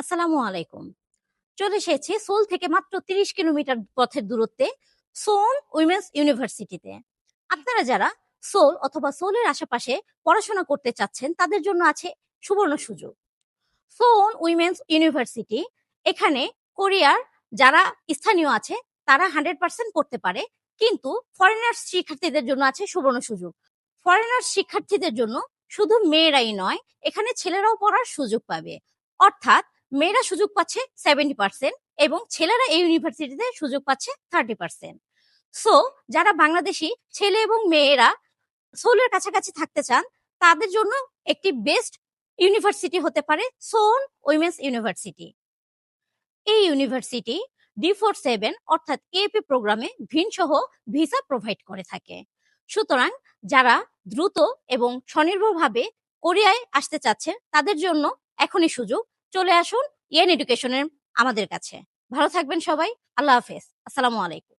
আসসালামু আলাইকুম। চলে এসেছি সোল থেকে মাত্র তিরিশ কিলোমিটার পথের দূরত্বে সোল উইমেন্স ইউনিভার্সিটিতে। আপনারা যারা সোল অথবা সোলের আশেপাশে পড়াশোনা করতে চাচ্ছেন, তাদের জন্য আছে সুবর্ণ সুযোগ। সোল উইমেন্স ইউনিভার্সিটি, এখানে কোরিয়ার যারা স্থানীয় আছে, তারা হান্ড্রেড পার্সেন্ট করতে পারে, কিন্তু ফরেনার্স শিক্ষার্থীদের জন্য আছে সুবর্ণ সুযোগ। ফরেনার্স শিক্ষার্থীদের জন্য শুধু মেয়েরাই নয়, এখানে ছেলেরাও পড়ার সুযোগ পাবে। অর্থাৎ মেয়েরা সুযোগ পাচ্ছে সেভেন্টি পার্সেন্ট এবং ছেলেরা এই ইউনিভার্সিটিতে সুযোগ পাচ্ছে থার্টি পার্সেন্ট সো যারা বাংলাদেশি, ছেলে এবং মেয়েরা সোলের কাছাকাছি থাকতে চান, তাদের জন্য একটি বেস্ট ইউনিভার্সিটি হতে পারে সোন উইমেন্স ইউনিভার্সিটি এই ইউনিভার্সিটি ডি ফোর সেভেন অর্থাৎ এপি প্রোগ্রামে ভিন সহ ভিসা প্রোভাইড করে থাকে। সুতরাং যারা দ্রুত এবং স্বনির্ভরভাবে কোরিয়ায় আসতে চাচ্ছে, তাদের জন্য এখনই সুযোগ চলে আসুন ইয়ান এডুকেশনের আমাদের কাছে। ভালো থাকবেন সবাই। আল্লাহ হাফেজ। আসসালামু আলাইকুম।